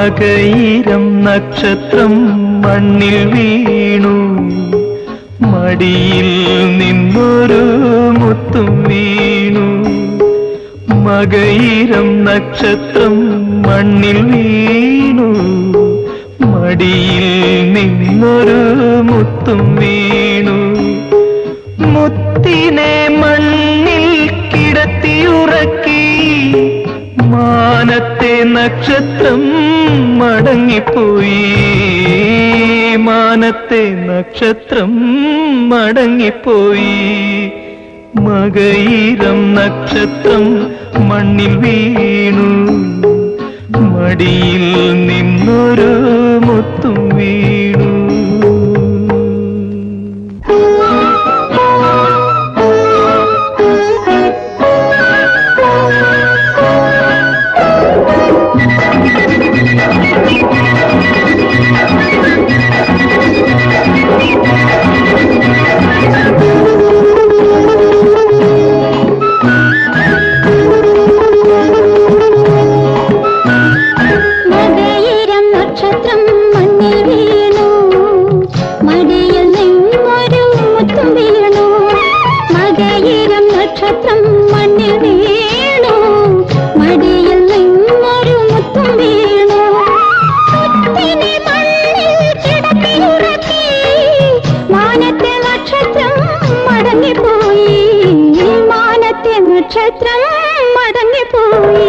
മകയിരം നക്ഷത്രം മണ്ണിൽ വീണു. മടിയിൽ നിന്നൊരു മുത്തും വീണു. മകയിരം നക്ഷത്രം മണ്ണിൽ വീണു. മടിയിൽ നിന്നൊരു മുത്തും വീണു. നക്ഷത്രം മടങ്ങിപ്പോയി. മാനത്തെ നക്ഷത്രം മടങ്ങിപ്പോയി. മകയിരം നക്ഷത്രം മണ്ണിൽ വീണു. മടിയിൽ നിന്നൊരു മുത്തും വീണു. മകയിരം നക്ഷത്രം മണ്ണിൽ വീണു മടിയിൽ നിന്നൊരു മുത്തം വീണു? മുത്തിനെ മണ്ണിൽ കിടത്തിയുറക്കി മാനത്തെ നക്ഷത്രം മടങ്ങിപ്പോയി. മാനത്തെ നക്ഷത്രം മടങ്ങിപ്പോയി.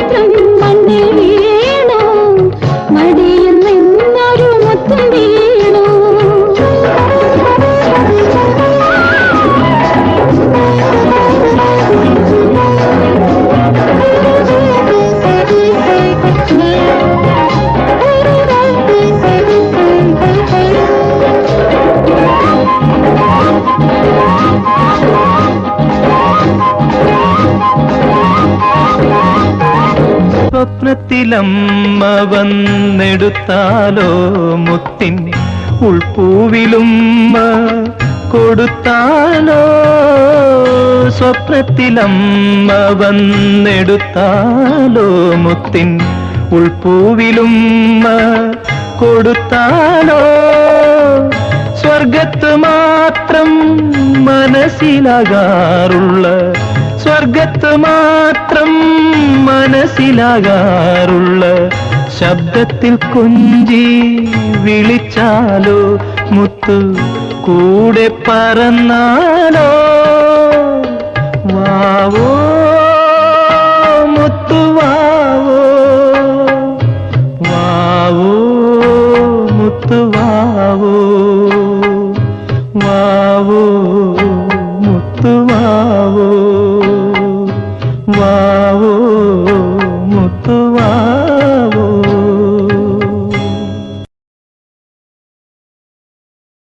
മകയിരം സ്വപ്നത്തിലമ്മ വന്നെടുത്താലോ മുത്തിൻ ഉൾപ്പൂവിലുമ്മ കൊടുത്താലോ? സ്വപ്നത്തിലമ്മ വന്നെടുത്താലോ മുത്തിൻ ഉൾപ്പൂവിലുമ്മ കൊടുത്താലോ? സ്വർഗത്ത് മാത്രം മനസ്സിലാകാറുള്ള സ്വർഗത്ത് മാത്രം മനസ്സിലാകാറുള്ള ശബ്ദത്തിൽ കുഞ്ചി വിളിച്ചാലോ മുത്തു കൂടെ പറന്നാലോ വാവോ മുത്തുവാവോ വാവോ മുത്തുവാവോ